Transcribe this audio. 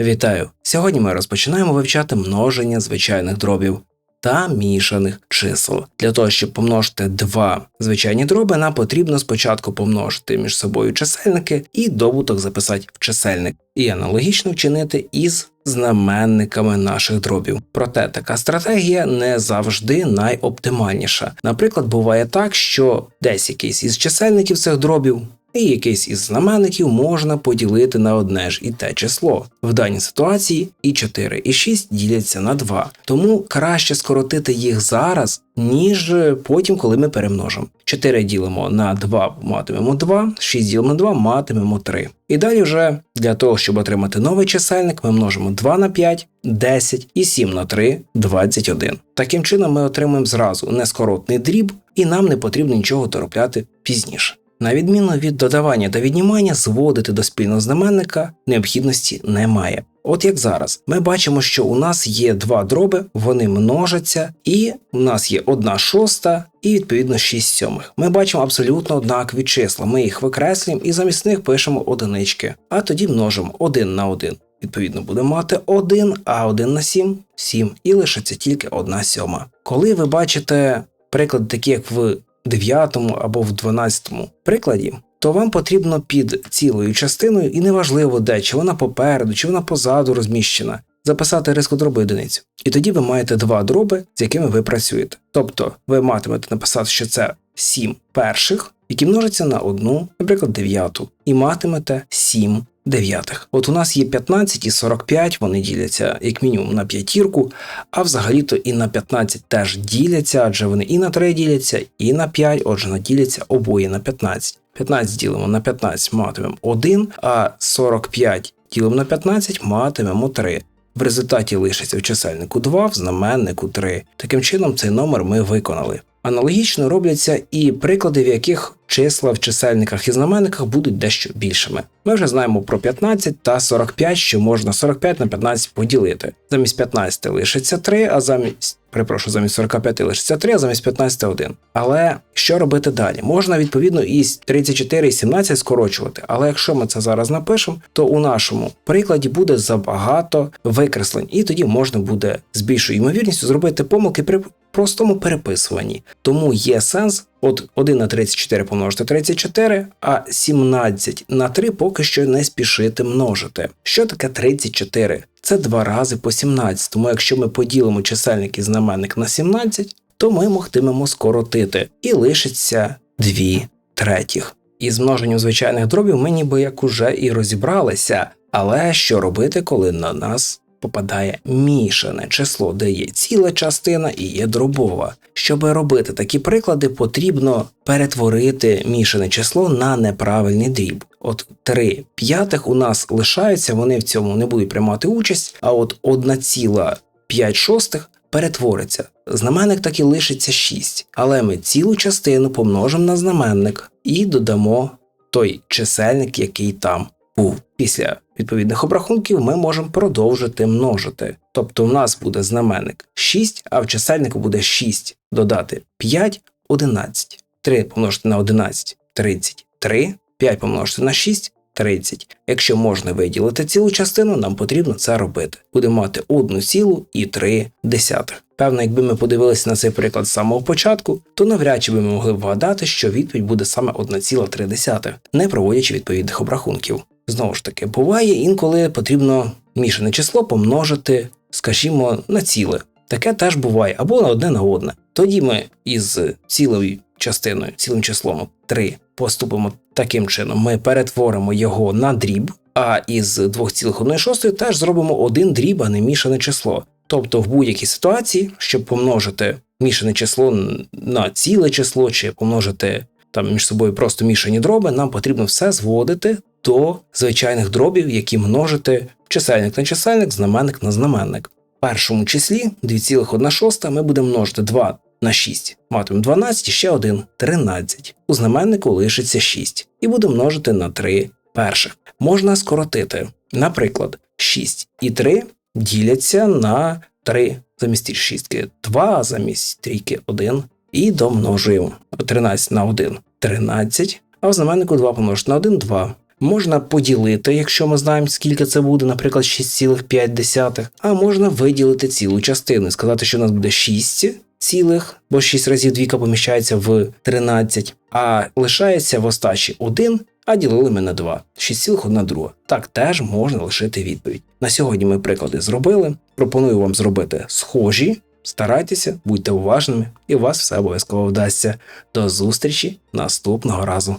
Вітаю! Сьогодні ми розпочинаємо вивчати множення звичайних дробів та мішаних чисел. Для того, щоб помножити два звичайні дроби, нам потрібно спочатку помножити між собою чисельники і добуток записати в чисельник, і аналогічно вчинити із знаменниками наших дробів. Проте така стратегія не завжди найоптимальніша. Наприклад, буває так, що десь якийсь із чисельників цих дробів і якийсь із знаменників можна поділити на одне ж і те число. В даній ситуації і 4, і 6 діляться на 2, тому краще скоротити їх зараз, ніж потім, коли ми перемножимо. 4 ділимо на 2, матимемо 2, 6 ділимо на 2, матимемо 3. І далі вже для того, щоб отримати новий чисельник, ми множимо 2 на 5, 10 і 7 на 3, 21. Таким чином ми отримуємо зразу нескоротний дріб, і нам не потрібно нічого доробляти пізніше. На відміну від додавання та віднімання, зводити до спільного знаменника необхідності немає. От як зараз, ми бачимо, що у нас є два дроби, вони множаться, і у нас є одна шоста і відповідно 6 сьомих. Ми бачимо абсолютно однакові числа. Ми їх викреслюємо і замість них пишемо одинички, а тоді множимо 1 на 1. Відповідно, будемо мати 1, а 1 на 7 7, і лишиться тільки 1 сьома. Коли ви бачите приклади, такі як в 9 або в 12 прикладі, то вам потрібно під цілою частиною, і неважливо де, чи вона попереду, чи вона позаду розміщена, записати риску дроби одиницю. І тоді ви маєте два дроби, з якими ви працюєте. Тобто ви матимете написати, що це 7 перших, які множаться на одну, наприклад, дев'яту, і матимете 7 дев'ятих. От у нас є 15 і 45, вони діляться як мінімум на п'ятірку, а взагалі-то і на 15 теж діляться, адже вони і на 3 діляться, і на 5, отже, наділяться обоє на 15. 15 ділимо на 15 матимемо 1, а 45 ділимо на 15 матимемо 3. В результаті лишиться в чисельнику 2, в знаменнику 3. Таким чином, цей номер ми виконали. Аналогічно робляться і приклади, в яких числа в чисельниках і знаменниках будуть дещо більшими. Ми вже знаємо про 15 та 45, що можна 45 на 15 поділити. Замість 15 лишиться 3, а замість перепрошую, замість 45 лишиться 3, а замість 15 1. Але що робити далі? Можна відповідно із 34 і 17 скорочувати, але якщо ми це зараз напишемо, то у нашому прикладі буде забагато викреслень, і тоді можна буде з більшою ймовірністю зробити помилки при простому переписуванні. Тому є сенс от 1 на 34 помножити 34, а 17 на 3 поки що не спішити множити. Що таке 34? Це 2 рази по 17, тому якщо ми поділимо чисельник і знаменник на 17, то ми могтимемо скоротити і лишиться 2 третіх. Із множенням звичайних дробів ми ніби як уже і розібралися, але що робити, коли на нас попадає мішане число, де є ціла частина і є дробова. Щоб робити такі приклади, потрібно перетворити мішане число на неправильний дріб. От 3 п'ятих у нас лишаються, вони в цьому не будуть приймати участь, а от 1,5 шостих перетвориться. Знаменник так і лишиться 6, але ми цілу частину помножимо на знаменник і додамо той чисельник, який там був. Після відповідних обрахунків ми можемо продовжити множити. Тобто в нас буде знаменник 6, а в чисельнику буде 6 додати 5 11. 3 помножити на 11 33, 5 помножити на 6 30. Якщо можна виділити цілу частину, нам потрібно це робити. Будемо мати 1 цілу і 3 десятих. Певно, якби ми подивилися на цей приклад з самого початку, то навряд чи ми могли вгадати, що відповідь буде саме 1,3, не проводячи відповідних обрахунків. Знову ж таки, буває інколи потрібно мішане число помножити, скажімо, на ціле. Таке теж буває, або на одне на одне. Тоді ми із цілою частиною, цілим числом 3 поступимо таким чином. Ми перетворимо його на дріб, а із 2,1 теж зробимо один дріб, а не мішане число. Тобто в будь-якій ситуації, щоб помножити мішане число на ціле число, чи помножити там між собою просто мішані дроби, нам потрібно все зводити до звичайних дробів, які множити чисельник на чисельник, знаменник на знаменник. В першому числі 2,1 ми будемо множити 2 на 6. Матимемо 12 і ще один 13. У знаменнику лишиться 6. І будемо множити на 3 перших. Можна скоротити. Наприклад, 6 і 3 діляться на 3 замість 6 2, замість трійки 1. І домножуємо 13 на 1 13, а в знаменнику 2 помножити на 1 2 Можна поділити, якщо ми знаємо, скільки це буде, наприклад, 6,5, а можна виділити цілу частину сказати, що у нас буде 6 цілих, бо 6 разів двійка поміщається в 13, а лишається в остачі 1, а ділили ми на 2. 6,1 друга. Так теж можна лишити відповідь. На сьогодні ми приклади зробили. Пропоную вам зробити схожі. Старайтеся, будьте уважними, і у вас все обов'язково вдасться. До зустрічі наступного разу.